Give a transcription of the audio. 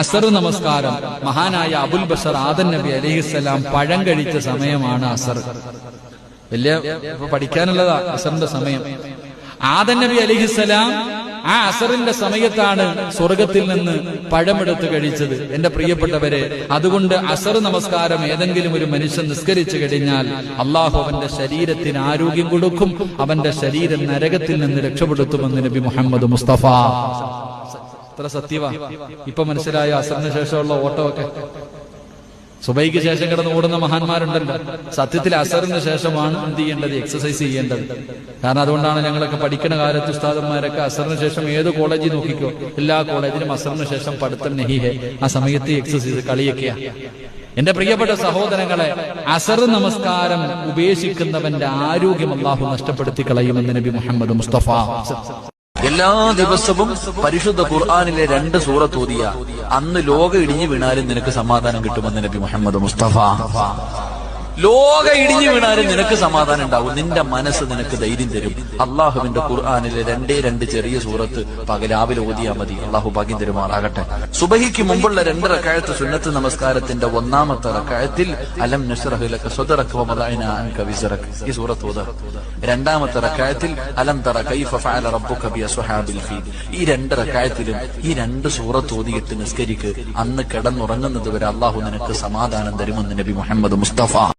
അസർ നമസ്കാരം. മഹാനായ അബുൽ ബസർ ആദൻ നബി അലഹിസ്സലാം പഴം കഴിച്ച സമയമാണ് അസർ. വലിയ പഠിക്കാനുള്ളതാ അസറിന്റെ സമയം. ആദൻ നബി അലിഹിസ്സലാം ആ അസറിന്റെ സമയത്താണ് സ്വർഗത്തിൽ നിന്ന് പഴമെടുത്ത് കഴിച്ചത്. എന്റെ പ്രിയപ്പെട്ടവരെ അതുകൊണ്ട് അസർ നമസ്കാരം ഏതെങ്കിലും ഒരു മനുഷ്യൻ നിസ്കരിച്ചു കഴിഞ്ഞാൽ അള്ളാഹു അവന്റെ ശരീരത്തിന് ആരോഗ്യം കൊടുക്കും അവന്റെ ശരീരം നരകത്തിൽ നിന്ന് രക്ഷപ്പെടുത്തുമെന്ന് നബി മുഹമ്മദ് മുസ്തഫ. അത്ര സത്യവാ. ഇപ്പൊ മനസ്സിലായ അസറിന് ശേഷമുള്ള ഓട്ടമൊക്കെ. സുബൈക്ക് ശേഷം കിടന്ന് ഓടുന്ന മഹാന്മാരുണ്ടല്ലോ. സത്യത്തിൽ അസറിന് ശേഷമാണ് എന്ത് ചെയ്യേണ്ടത്? എക്സസൈസ് ചെയ്യേണ്ടത്? കാരണം അതുകൊണ്ടാണ് ഞങ്ങളൊക്കെ പഠിക്കുന്ന കാലത്ത് ഉസ്താദന്മാരൊക്കെ അസറിന് ശേഷം ഏത് കോളേജിൽ നോക്കിക്കോ? എല്ലാ കോളേജിലും അസറിന് ശേഷം പഠിത്തം നെഹിഹെ. ആ സമയത്ത് എക്സസൈസ് കളിയൊക്കെയാ. എന്റെ പ്രിയപ്പെട്ട സഹോദരങ്ങളെ അസർ നമസ്കാരം ഉപേക്ഷിക്കുന്നവന്റെ ആരോഗ്യം അള്ളാഹു നഷ്ടപ്പെടുത്തി കളയുമെന്ന് നബി മുഹമ്മദ് മുസ്തഫ. എല്ലാ ദിവസവും പരിശുദ്ധ ഖുർആാനിലെ രണ്ട് സൂറത്ത് ഓതിയ അന്ന് ലോക ഇടിഞ്ഞു വീണാലും നിനക്ക് സമാധാനം കിട്ടുമെന്ന് നബി മുഹമ്മദ് മുസ്തഫ. ലോക ഇടിഞ്ഞു വീണാലും നിനക്ക് സമാധാനം ഉണ്ടാവും. നിന്റെ മനസ്സ് നിനക്ക് ധൈര്യം തരും. അള്ളാഹുവിന്റെ ഖുർആാനിലെ രണ്ടേ രണ്ട് ചെറിയ സൂറത്ത് പകലാവിലെ ഓതിയാ മതി. അള്ളാഹു ഭാഗ്യം തരുമാറാകട്ടെ. സുബഹിക്ക് മുമ്പുള്ള രണ്ട് റക്കാഴത്ത് സുന്നത്ത് നമസ്കാരത്തിന്റെ ഒന്നാമത്തെ റക്കാഴത്തിൽ അലം ഈ സൂറത്ത് ഓതുക രണ്ടാമത്തെ റക്കായത്തിൽ അലം തറ കൈഫ ഫഅല റബ്ബുക ഈ രണ്ട് റക്കായത്തിലും ഈ രണ്ട് സൂറത്ത് ഓതിയിട്ട് നിസ്കരിക്ക്. അന്ന് കിടന്നുറങ്ങുന്നത് വരെ അള്ളാഹു നിനക്ക് സമാധാനം തരുമെന്ന് നബി മുഹമ്മദ് മുസ്തഫ.